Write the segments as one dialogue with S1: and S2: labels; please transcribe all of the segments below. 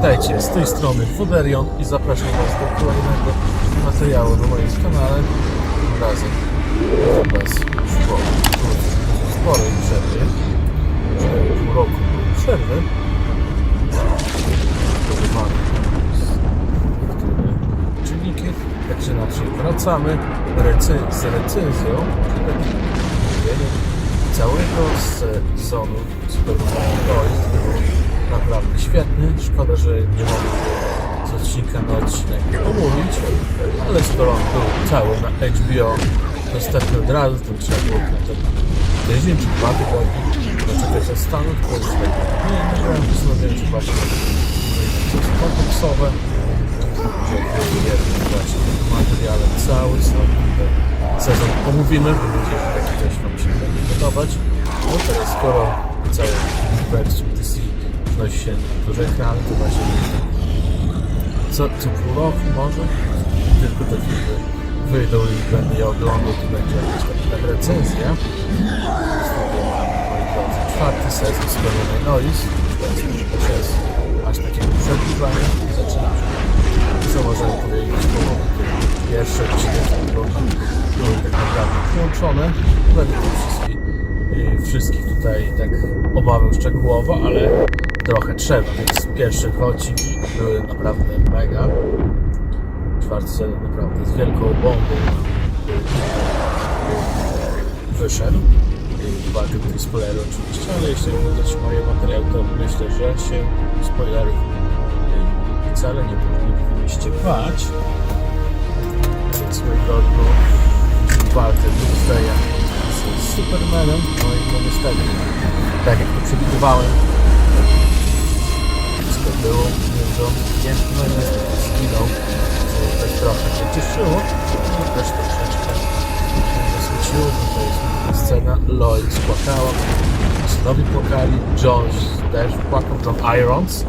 S1: Witajcie, z tej strony Woderion i zapraszam Was do kolejnego materiału na moim kanale. Tym razem bez sporej przerwy. Pół roku przerwy. Niektórymi czynnikiem. Także na przykład wracamy recy- z recenzją, czyli takim całego sezonu Superman Boys. Był naprawdę świetny. Szkoda, że nie mogę z odcinka na odcinek omówić, ale skoro on był cały na HBO dostępny od razu, to trzeba było na tydzień czy dwa tygodnie poczekać na Stanów, to tak nie nagrałem, postanowiłem, że właśnie kompleksowe, że jednym właśnie materiale cały sezon omówimy. Mam nadzieję, że taki też Wam się będzie podobać. No teraz skoro cały uniwersum DC wnosi się na duże ekrany, to właśnie co, co pół roku może tylko te filmy wyjdą i będę je oglądał, to będzie jakaś taka recenzja. Czwarty sezon Colony Noise, już jest aż takiego przedłużania i zaczynamy. Co możemy powiedzieć po pierwsze odcinek były były tak naprawdę połączone. Będę wszystkich, y, wszystkich tutaj tak omawiał szczegółowo, ale trochę trzeba, więc pierwsze dwa odcinki były naprawdę mega. Czwarty naprawdę z wielką bombą wyszedł. Uwagę do spoilery oczywiście, ale jeśli oglądacie moje materiały, to myślę, że się spoilerów wcale nie powinniście bać. Więc moi drodzy, walkę Doomsdaya z Supermanem, no i niestety, tak jak to przewidywałem, wszystko było, on nie, no co tak trochę mnie cieszyło, no też troszeczkę mnie zasmuciło, tutaj jest scena, Lois płakała, synowi płakali, John też płakał, John Irons,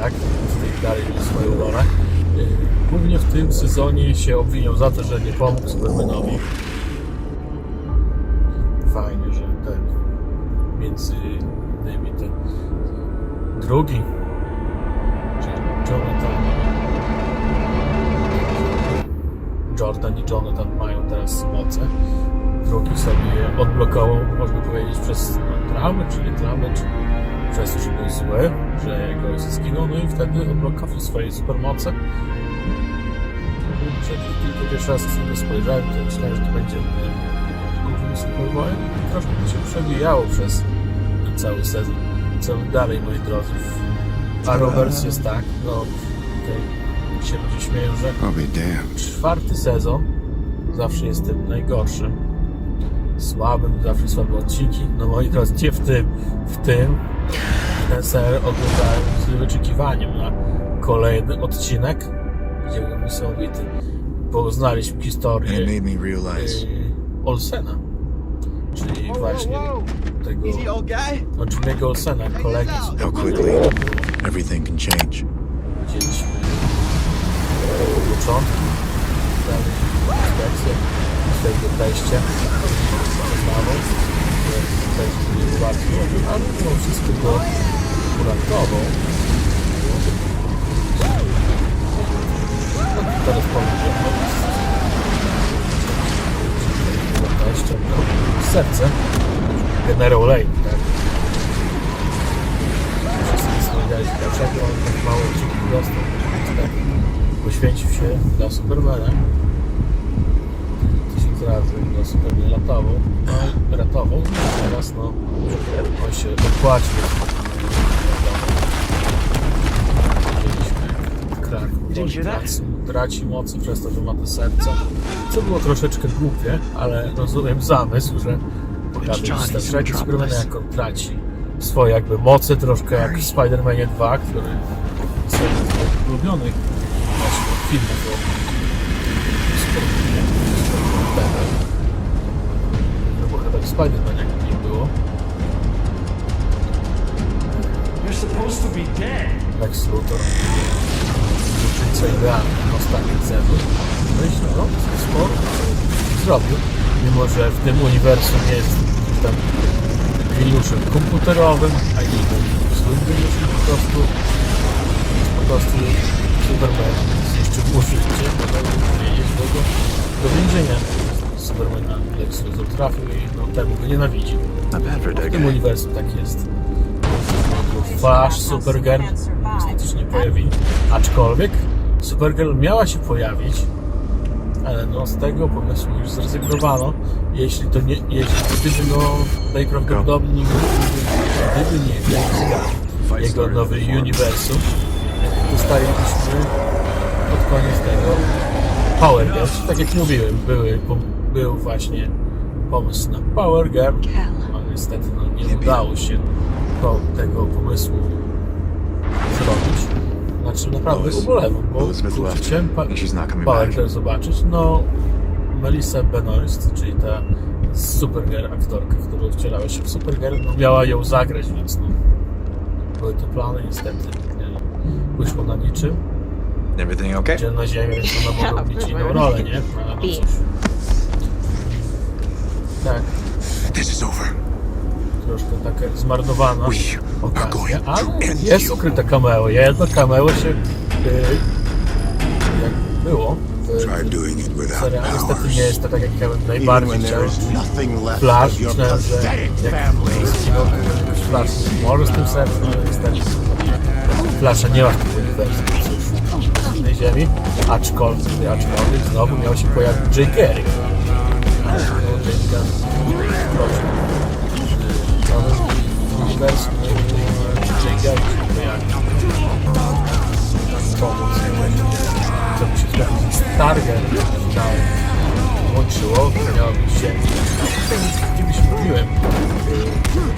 S1: tak, w tej dalej swoją rolę. Yy, Głównie w tym sezonie się obwiniał za to, że nie pomógł Supermanowi. Fajnie, że ten między innymi ten drugi, I Jonathan mają teraz moce. Drugi sobie odblokował, można powiedzieć, przez no, traumę, czy nie traumę, czy przez że był zły, że ojciec zginął, no i wtedy odblokował swoje supermoce. Czyli tylko pierwszy raz sobie spojrzałem, to myślałem, że to będzie głównym Superboyem. Troszkę to się przewijało przez cały sezon. Co dalej, moi drodzy? W Arrowverse jest tak, no tutaj się ludzie śmieją, że czwarty sezon zawsze jest tym najgorszym. Słabym, zawsze słabe odcinki. No moi drodzy, gdzie w tym, w tym ten ser oglądałem z wyczekiwaniem na kolejny odcinek, gdzie był niesamowity. Poznaliśmy historię yy, Olsena, czyli właśnie tego
S2: Easy, old guy.
S1: Jimmy'ego Olsena, kolegi
S3: how quickly everything can change.
S1: widzieliśmy dalej inspekcję, teście, poznawą, że też nie łatwo, ale mimo wszystko go uratował. No, teraz powiem, że no, serce, generał Lane, tak? Wszyscy zastanawialiśmy, dlaczego on tak mało odcinków dostał. Poświęcił się dla Supermana. Tysiąc razy dla Supermana ratował. No i ratował. Teraz no, on się odpłacił. Widzieliśmy powoli traci, mocy przez to, że ma to serce. Co było troszeczkę głupie, ale rozumiem zamysł, że pokazać starszego Supermana jak on traci swoje jakby moce, troszkę jak w Spider-Manie 2, który jest jeden z moich ulubionych filmów. O Supermanie. No bo chyba w Spider-Man jak nie było,
S4: You're supposed to be dead.
S1: Lex Luthor, uczyńca idealny na ostatni sezon. Myślę, no, sporo zrobił, mimo że w tym uniwersum jest tam geniuszem komputerowym, a nie złym geniuszem po prostu. Prostu Superman życie, można powiedzieć, bo go do więzienia Supermana Lex Luthor trafił i no, temu go nienawidzi. W tym uniwersum tak jest. Wasz Supergirl niestety się nie pojawi. Aczkolwiek Supergirl miała się pojawić, ale no z tego pomysłu już zrezygnowano. Jeśli to nie, jeśli gdyby no najprawdopodobniej gdyby nie Gunn, jego nowy uniwersum, dostalibyśmy pod koniec tego Power Girl. Tak jak mówiłem, były, był właśnie pomysł na Power Girl, ale niestety no, nie udało się to, tego pomysłu zrobić. Znaczy naprawdę ubolewam, bo chciałem pa- Power. Girl zobaczyć. No, Melissa Benoist, czyli ta Supergirl aktorka, która wcielała się w Supergirl, no, miała ją zagrać, więc no, były te plany, niestety nie wyszło na niczym.
S3: Everything okay?
S1: Gdzie na ziemi, ona mogła robić inną rolę, nie? No, no cóż. Tak,
S3: This is over.
S1: troszkę taka zmarnowana
S3: We are
S1: okazja,
S3: going to
S1: ale
S3: end
S1: jest
S3: you.
S1: ukryte cameo. Jedno cameo się, y, jak było w
S2: Try doing it without
S1: serialu, niestety
S2: powers.
S1: nie jest to tak, jak ja bym
S2: Even
S1: najbardziej
S2: when
S1: chciał.
S2: there is nothing left
S1: Flash,
S2: of your
S1: myślałem, że
S2: pathetic
S1: jak
S2: family.
S1: zginął Flash może z tym sercem, ale niestety Flasha nie ma w tym uniwersum, cóż, ziemi, aczkolwiek, aczkolwiek znowu miał się pojawić Jay. Nowy uniwersum, Jay Garrick się pojawił. Pomóc, by się trafić Starger, tam łączyło, miało być się, kiedyś mówiłem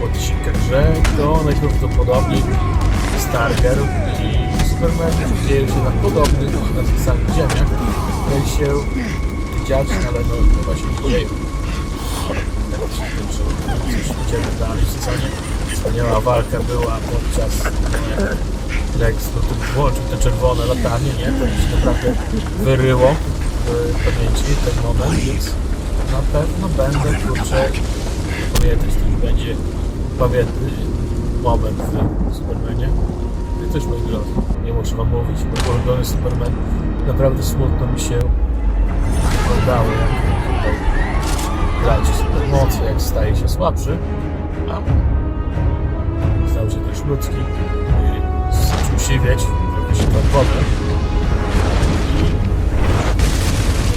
S1: w odcinkach, że to najprawdopodobniej Starger i Superman dzieją się na podobnych, na tych samych ziemiach, które się dziać, ale no chyba się pojawią. Teraz się kończy, coś będziemy dalej w sezonie. Wspaniała walka była podczas e, Lex Luthor włączył te czerwone latarnie, nie? To się naprawdę wyryło w pamięci ten moment, więc na pewno będę kurczę pamiętać, to będzie pamiętny moment w Supermanie. Też moi drodzy, nie muszę wam mówić, bo ulubiony Superman naprawdę smutno mi się oglądało, jak tutaj traci supermocy, jak staje się słabszy, a stał się też ludzki, zaczął siwieć, trochę się pod wodę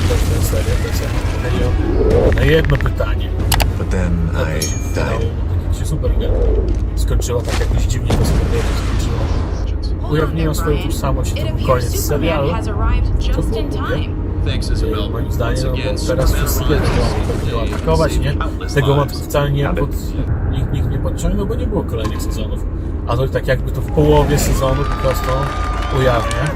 S1: i też tę serię, tę serię na jedno pytanie.
S3: But then I died.
S1: się Supergirl skończyła tak jakoś dziwnie to się skończyła. Ujawniają swoją tożsamość, to koniec serialu. To było głupie.
S5: Thanks, Isabel.
S1: Moim zdaniem, no, teraz wszyscy będą atakować, nie? Tego wątku wcale nie pod, nikt, nikt nie podciągnął, bo nie było kolejnych sezonów. A to tak jakby to w połowie sezonu po prostu ujawnia.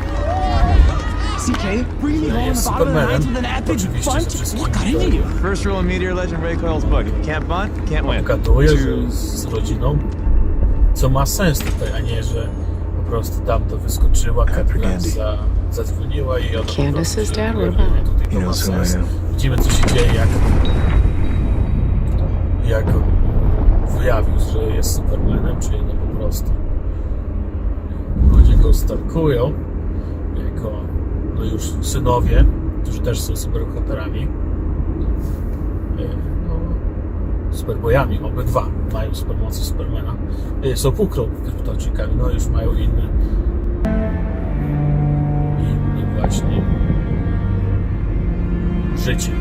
S6: First rule of Meteor Legend Ray Coyle's book. If you can't bunt, can't win.
S1: Że z rodziną, co ma sens tutaj, a nie, że prostu tam to wyskoczyła, za, zadzwoniła i ona po
S7: Candace's dad? What about him?
S1: Tutaj to
S3: He
S1: ma
S3: knows who I
S1: sens.
S3: am.
S1: Widzimy, co się dzieje, jak, jak wyjawił, że jest Supermanem, czyli no po prostu ludzie go stalkują, jako no już synowie, którzy też są superbohaterami. E, Superbojami, obydwa mają supermocy Supermana. E, Są półkropkami, no już mają inny inny właśnie życie.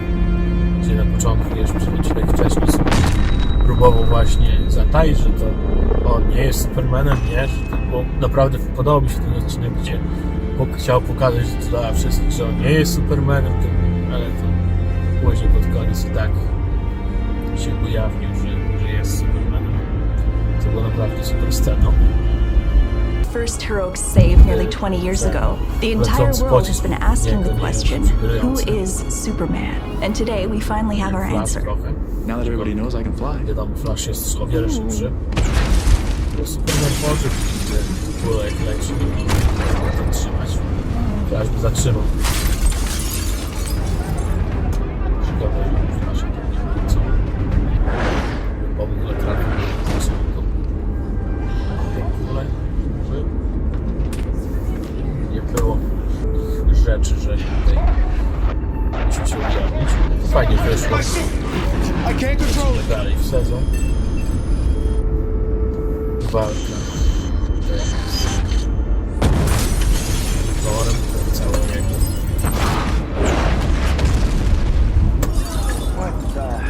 S1: Gdzie na początku jeszcze odcinek wcześniej sobie próbował właśnie zataić, że to on nie jest Supermanem, nie, było, naprawdę podobał mi się ten odcinek, gdzie chciał pokazać dla wszystkich, że on nie jest Supermanem, ale to później pod koniec i tak się ujawnił, że, że jest Supermanem. To było naprawdę super sceną.
S8: first heroic save nearly 20 years ago, the entire world has been asking the question who is Superman? And today we finally have our answer.
S6: Now that everybody knows I can fly.
S1: Wiadomo, Flash rzeczy, że tutaj musimy się ujawnić.
S4: Fajnie wyszło. Lecimy
S1: dalej w sezon. Walka. Torem, całą jego.
S6: What the.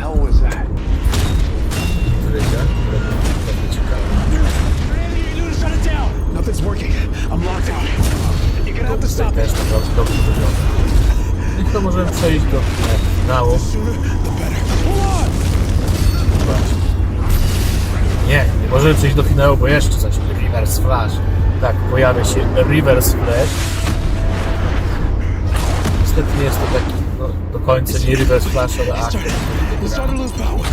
S9: Nothing's working. I'm locked out. To
S1: Tutaj też naprawdę dobrze wygląda. I to możemy przejść do finału. Nie, nie możemy przejść do finału, bo jeszcze coś. Reverse Flash. Tak, pojawia się Reverse Flash. Niestety nie jest to taki no, do końca nie Reverse Flash, ale
S9: to power.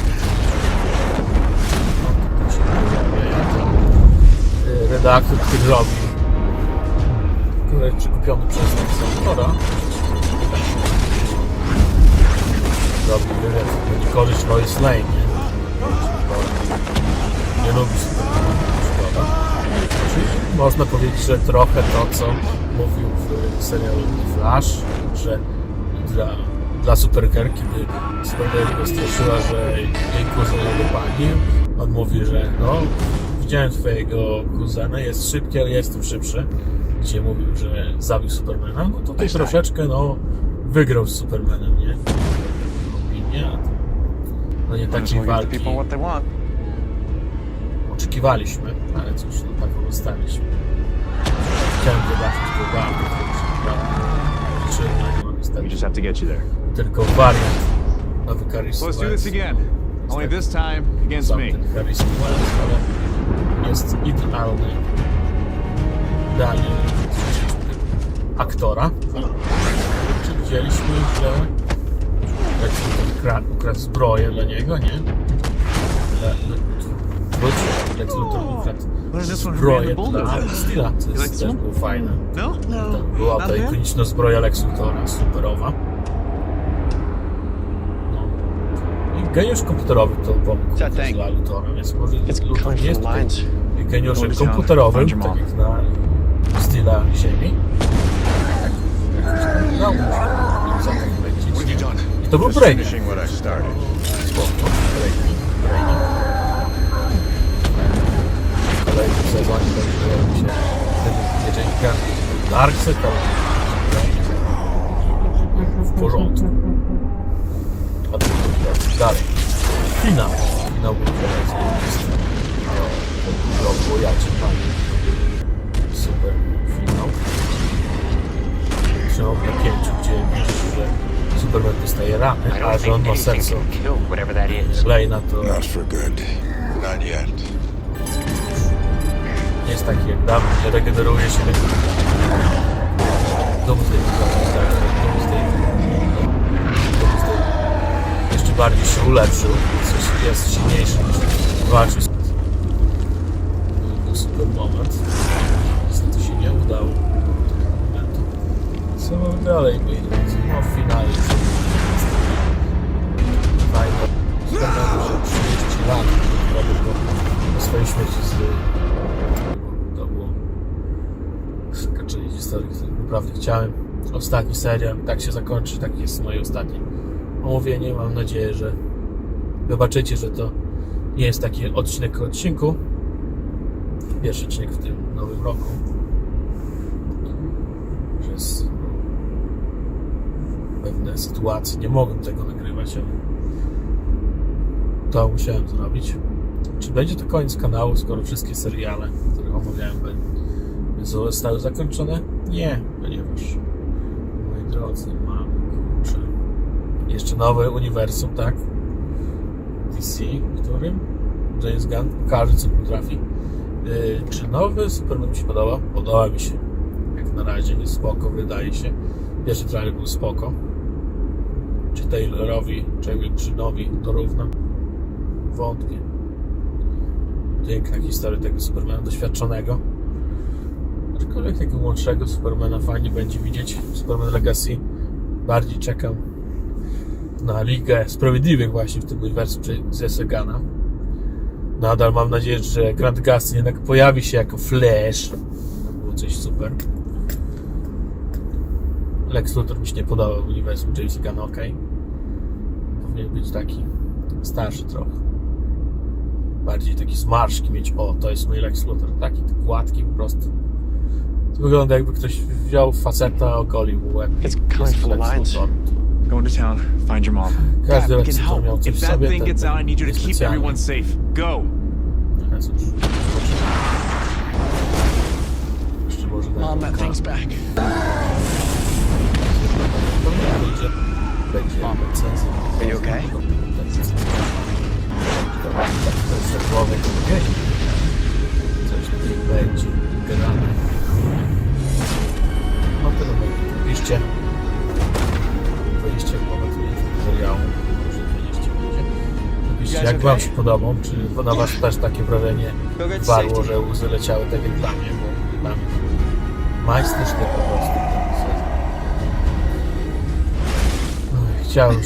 S1: Y, Redaktor, który. Który jest przekupiony przez Senatora. Robi wywiad. Będzie koleś Lois Lane, nie? Lubi szkoda. Czyli można powiedzieć, że trochę to, co mówił w serialu Flash, że dla, dla Supergirl, kiedy Supergirl go straszyła, że jej kuzyn ją dopali, on mówi, że no, widziałem twojego kuzena, jest szybki, ale jestem szybszy. Gdzie mówił, że zabił Supermana, no tutaj troszeczkę, no, wygrał z Supermanem, nie? Opinia. No nie takiej walki oczekiwaliśmy, ale cóż, no taką dostaliśmy. Chciałem zobaczyć go
S6: have to get you there.
S1: tylko wariant Caris
S6: So let's do this again. Only this time against me.
S1: Jest idealny. Idealnie aktora. Czy widzieliśmy, że Luthor kra- ukradł zbroję dla niego, nie? Le, Lex Luthor ukradł
S6: from
S1: zbroję dla? Steela, co jest, też było fajne.
S6: No?
S1: Tam była ta ikoniczna zbroja Lex Luthora, superowa. No. I geniusz komputerowy to pomógł dla Luthora, więc może Luthor nie jest tutaj geniuszem komputerowym, tak jak na styla Ziemi. Tak, jakoś tam udało mu się zachęcić. I to był
S2: started.
S1: Spoko. W kolejnym sezonie będzie się Darkseid, to w porządku. A dalej. Finał. Finał był teraz. To było ja cię Super Trzymał w napięciu, gdzie widzisz, że Superman dostaje rany,
S5: I
S1: a że on ma serce
S5: is.
S1: Lejna, to
S2: Not for good. Not yet.
S1: nie jest taki jak dawno, nie regeneruje się. Doomsday, tak, Doomsday. Doomsday jeszcze bardziej się ulepszył, coś jest silniejszy niż walczy z... Był super moment. Niestety się nie udało. Co mamy dalej? No w finale. Fajne. Spędzamy się 30 lat. Robię po swojej śmierci z to było skończenie historii, której naprawdę chciałem. Ostatni serial, tak się zakończy, tak jest moje ostatnie omówienie. Mam nadzieję, że wybaczycie, że to nie jest taki odcinek odcinku. Pierwszy odcinek w tym nowym roku. Przez pewne sytuacje nie mogłem tego nagrywać, ale to musiałem zrobić. Czy będzie to koniec kanału, skoro wszystkie seriale, które omawiałem, zostały zakończone? Nie, ponieważ, moi drodzy, mam kurczę, jeszcze nowe uniwersum, tak? DC, którym James Gunn pokaże, co potrafi. Yy, czy nowy Superman mi się podoba? Podoba mi się. Jak na razie jest spoko, wydaje się. Pierwszy trailer był spoko. Taylorowi, czy Grzynowi dorówna? Wątpię piękna historia tego Supermana doświadczonego. Aczkolwiek tego młodszego Supermana fajnie będzie widzieć. Superman Legacy. Bardziej czekam na Ligę Sprawiedliwych właśnie w tym uniwersum ze Segana. Nadal mam nadzieję, że Grant Gustin jednak pojawi się jako Flash. To było coś super. Lex Luthor mi się nie podobał w uniwersum Jamesa Gunna, ok. Powinien być taki starszy trochę. Bardziej taki zmarszki mieć. O, to jest mój Lex Luthor. Taki gładki po prostu. To wygląda jakby ktoś wziął faceta, ogolił mu łeb.
S6: Going to town, find your mom.
S1: Każdy
S6: Dad, we
S1: Lex
S6: can
S1: Luthor miał
S6: help.
S1: coś
S6: If
S1: w
S6: that
S1: sobie.
S6: thing
S1: ten-
S6: gets out, I need you to keep
S1: niespecjalnie.
S6: everyone safe. Go!
S1: No jeszcze może
S9: Mom, that thing's back.
S1: będzie, będzie recenzja.
S6: Are you okay?
S1: Za głowę, okej. Coś tutaj będzie grane. No to dobra, piszcie. 20 moment materiału. Może 20 będzie. Napiszcie, jak wam się podobał, czy na was też takie wrażenie warło, że łzy leciały tak jak dla mnie, bo dla mnie majstersztyk po prostu. Chciałem